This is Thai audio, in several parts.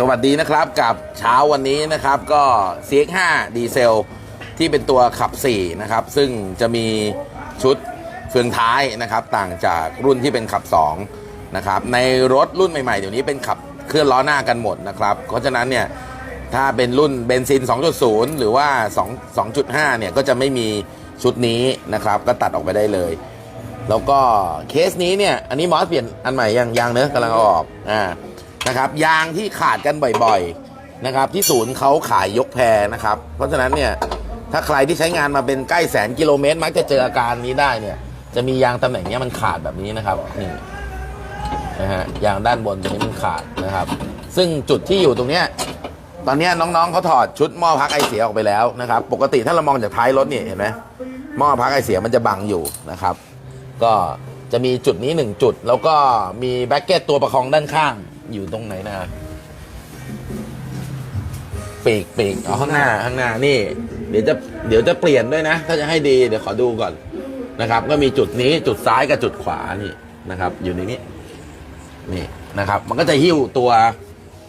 สวัสดีนะครับกับเช้าวันนี้นะครับก็ CX5 ดีเซลที่เป็นตัวขับ 4 นะครับ ซึ่งจะมีชุดเฟืองท้ายนะครับ ต่างจากรุ่นที่เป็นขับ 2 นะครับ ในรถรุ่นใหม่ๆ เดี๋ยวนี้เป็นขับเคลื่อนล้อหน้ากันหมดนะครับ เพราะฉะนั้นเนี่ย ถ้าเป็นรุ่นเบนซิน 2.0 หรือว่า 2 2.5 เนี่ย ก็จะไม่มีชุดนี้นะครับ ก็ตัดออกไปได้เลย แล้วก็เคสนี้เนี่ย อันนี้มอสเปลี่ยนอันใหม่ยังยังเนอะกำลังออกอ่า นะครับ ยางที่ขาดกันบ่อยๆนะครับ ที่ศูนย์เขาขายยกแพรนะครับ เพราะฉะนั้นเนี่ยถ้าใครที่ใช้งานมาเป็นใกล้แสนกิโลเมตร มักจะเจออาการนี้ได้เนี่ย จะมียางตำแหน่งเนี้ยมันขาดแบบนี้นะครับนี่นะฮะยางด้านบนตรงนี้มันขาดนะครับ ซึ่งจุดที่อยู่ตรงเนี้ยตอนเนี้ยน้องๆเขาถอดชุดหม้อพักไอเสียออกไปแล้วนะครับ ปกติถ้าเรามองจากท้ายรถเนี่ยเห็นไหมหม้อพักไอเสียมันจะบังอยู่นะครับ ก็จะมีจุดนี้หนึ่งจุด แล้วก็มีแบ็กเก็ตตัวประคองด้านข้าง อยู่ตรงไหนนะปีกปีกเอาข้างหน้าข้างหน้านี่ เดี๋ยวจะเดี๋ยวจะเปลี่ยนด้วยนะ ถ้าจะให้ดีเดี๋ยวขอดูก่อนนะครับ ก็มีจุดนี้จุดซ้ายกับจุดขวานี่นะครับ อยู่ในนี้นี่นะครับ มันก็จะหิ้วตัว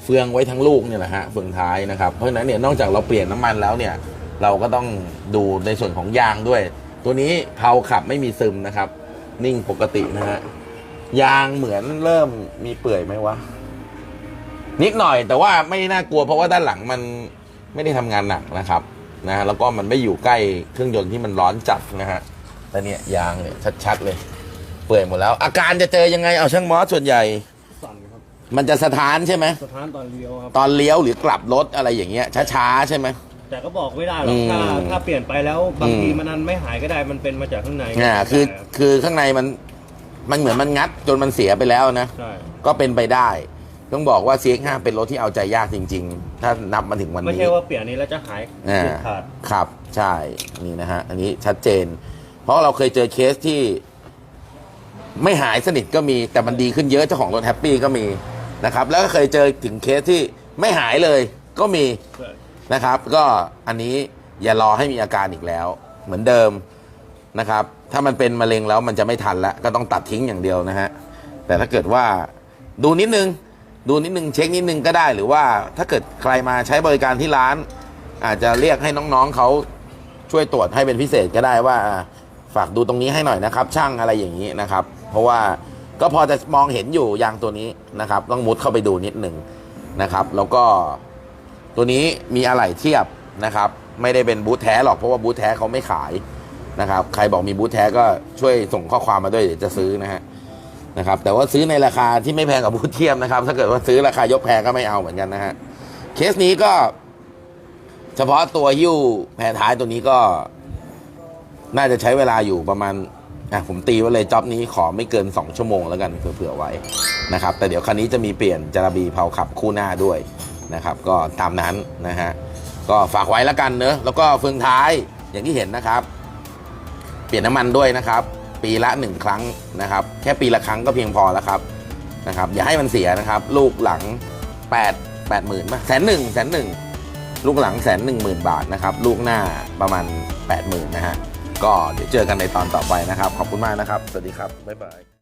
เฟืองไว้ทั้งลูกเนี่ยแหละฮะเฟืองท้ายนะครับเพราะฉะนั้นเนี่ยนอกจากเราเปลี่ยนน้ำมันแล้วเนี่ย เราก็ต้องดูในส่วนของยางด้วย ตัวนี้เพาขับไม่มีซึมนะครับ นิ่งปกตินะฮะยางเหมือนเริ่มมีเปื่อยไหมวะ นิดหน่อยแต่ว่าไม่น่ากลัวเพราะว่าด้านหลังมันไม่ได้ทำงานหนักนะครับนะฮะแล้วก็มันไม่อยู่ใกล้เครื่องยนต์ที่มันร้อนจัดนะฮะแต่เนี่ยยางเนี่ยชัดๆเลย เปื่อยหมดแล้ว อาการจะเจอยังไงเอาช่างมอสส่วนใหญ่สั่นครับมันจะสะท้านใช่ไหมสถานตอนเลี้ยวครับ ตอนเลี้ยวหรือกลับรถอะไรอย่างเงี้ยช้าๆใช่ไหม แต่ก็บอกไม่ได้หรอือกมถ้าถ้าเปลี่ยนไปแล้วบางทีอืมมันนั้นไม่หายก็ได้มันเป็นมาจากข้างในอ่าคือใช่รับคือข้างในมันมันเหมือนมันงัดจนมันเสียไปแล้วนะ ใช่ก็เป็นไปได้ ต้องบอกว่า CX5 เป็นรถที่เอาใจยากจริง ๆ ถ้านับมาถึงวันไม่นี้ใช่ว่าเปลี่ยนนี้แล้วจะหายอ่าเด็ดขาดครับ ใช่นี่นะฮะ อันนี้ชัดเจน เพราะเราเคยเจอเคสที่ ไม่หายสนิทก็มีแต่มันดีขึ้นเยอะเจ้าของรถแฮปปี้ก็มีนะครับ แล้วก็เคยเจอถึงเคสที่ไม่หายเลยก็มีนะครับ ก็อันนี้อย่ารอให้มีอาการอีกแล้ว เหมือนเดิมนะครับ ถ้ามันเป็นมะเร็งแล้วมันจะไม่ทันแล้วก็ต้องตัดทิ้งอย่างเดียวนะฮะแต่ถ้าเกิดว่าดูนิดนึง ดูนิดนึงเช็คนิดนึงก็ได้ หรือว่าถ้าเกิดใครมาใช้บริการที่ร้าน อาจจะเรียกให้น้องๆเขาช่วยตรวจให้เป็นพิเศษก็ได้ว่าฝากดูตรงนี้ให้หน่อยนะครับ ช่างอะไรอย่างนี้นะครับ เพราะว่าก็พอจะมองเห็นอยู่ยางตัวนี้นะครับ ต้องมุดเข้าไปดูนิดหนึ่งนะครับ แล้วก็ตัวนี้มีอะไหล่เทียบนะครับ ไม่ได้เป็นบูธแท้หรอกเพราะว่าบูธแท้เขาไม่ขายนะครับ ใครบอกมีบูธแท้ก็ช่วยส่งข้อความมาด้วยเดี๋ยวจะซื้อนะฮะ นะครับแต่ว่าซื้อในราคาที่ไม่แพงกับบูธเทียบนะครับ ถ้าเกิดว่าซื้อราคายกแพงก็ไม่เอาเหมือนกันนะฮะเคสนี้ก็ เฉพาะตัวหิ้วแพรท้ายตัวนี้ก็ น่าจะใช้เวลาอยู่ประมาณอะผมตีไว้เลยจ็อบนี้ขอไม่เกิน 2 ชั่วโมงแล้วกันเผื่อๆไว้นะครับ แต่เดี๋ยวคันนี้จะมีเปลี่ยนจาระบีเผาขับคู่หน้าด้วยนะครับ ก็ตามนั้นนะฮะก็ฝากไว้แล้วกันเนอะแล้วก็เฟืองท้ายอย่างที่เห็นนะครับ เปลี่ยนน้ำมันด้วยนะครับ ปีละหนึ่งครั้งนะครับ แค่ปีละครั้งก็เพียงพอแล้วครับนะครับ อย่าให้มันเสียนะครับ ลูกหลัง 8 8 0 0 0 0ป่ะแสนหนึ่งแสนหนึ่งลูกหลังแสนหนึ่งหมื่นบาทนะครับ ลูกหน้าประมาณ 8 0,000 นะฮะ ก็เดี๋ยวเจอกันในตอนต่อไปนะครับ ขอบคุณมากนะครับ สวัสดีครับ บ๊ายบาย